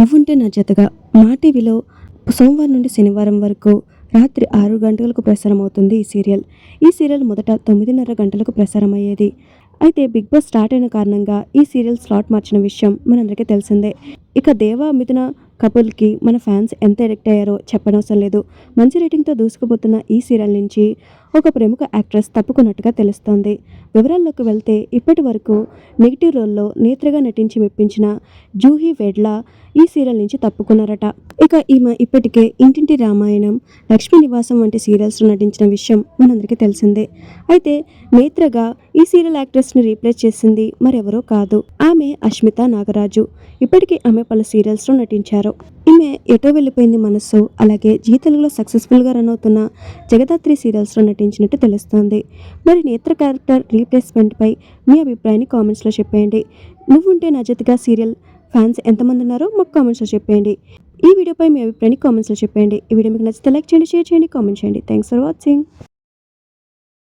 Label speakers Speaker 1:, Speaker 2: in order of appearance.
Speaker 1: నువ్వుంటే నా జతగా. మా టీవీలో సోమవారం నుండి శనివారం వరకు రాత్రి ఆరు గంటలకు ప్రసారం అవుతుంది ఈ సీరియల్. ఈ సీరియల్ మొదట తొమ్మిదిన్నర గంటలకు ప్రసారం అయ్యేది అయితే బిగ్ బాస్ స్టార్ట్ అయిన కారణంగా ఈ సీరియల్ స్లాట్ మార్చిన విషయం మనందరికీ తెలిసిందే. ఇక దేవా మిథున కపుల్కి మన ఫ్యాన్స్ ఎంత ఎడిక్ట్ అయ్యారో చెప్పనవసరం లేదు. మంచి రేటింగ్తో దూసుకుపోతున్న ఈ సీరియల్ నుంచి ఒక ప్రముఖ యాక్ట్రెస్ తప్పుకున్నట్టుగా తెలుస్తోంది. వివరాల్లోకి వెళ్తే ఇప్పటి వరకు నెగిటివ్ రోల్లో నేత్రగా నటించి మెప్పించిన జూహీ వెడ్లా ఈ సీరియల్ నుంచి తప్పుకున్నారట. ఇక ఈమె ఇప్పటికే ఇంటింటి రామాయణం లక్ష్మీ నివాసం వంటి సీరియల్స్లో నటించిన విషయం మనందరికీ తెలిసిందే. అయితే నేత్రగా ఈ సీరియల్ యాక్ట్రెస్ని రీప్లేస్ చేసింది మరెవరో కాదు. ఆమె అష్మిత నాగరాజు. ఇప్పటికే ఆమె పలు సీరియల్స్లో నటించారు. ఈమె ఎటో వెళ్ళిపోయింది మనస్సు అలాగే జీ తెలుగులో సక్సెస్ఫుల్గా రన్ అవుతున్న జగదాత్రి సీరియల్స్లో నటించినట్టు తెలుస్తోంది. మరి నేత్ర క్యారెక్టర్ రీప్లేస్మెంట్పై మీ అభిప్రాయాన్ని కామెంట్స్లో చెప్పేయండి. నువ్వుంటే నా జతగా సీరియల్ ఫ్యాన్స్ ఎంతమంది ఉన్నారో మాకు కామెంట్స్లో చెప్పేయండి. ఈ వీడియోపై మీ అభిప్రాయాన్ని కామెంట్స్లో చెప్పండి ఈ వీడియో మీకు నచ్చితే లైక్ చేయండి షేర్ చేయండి కామెంట్ చేయండి. Thanks for watching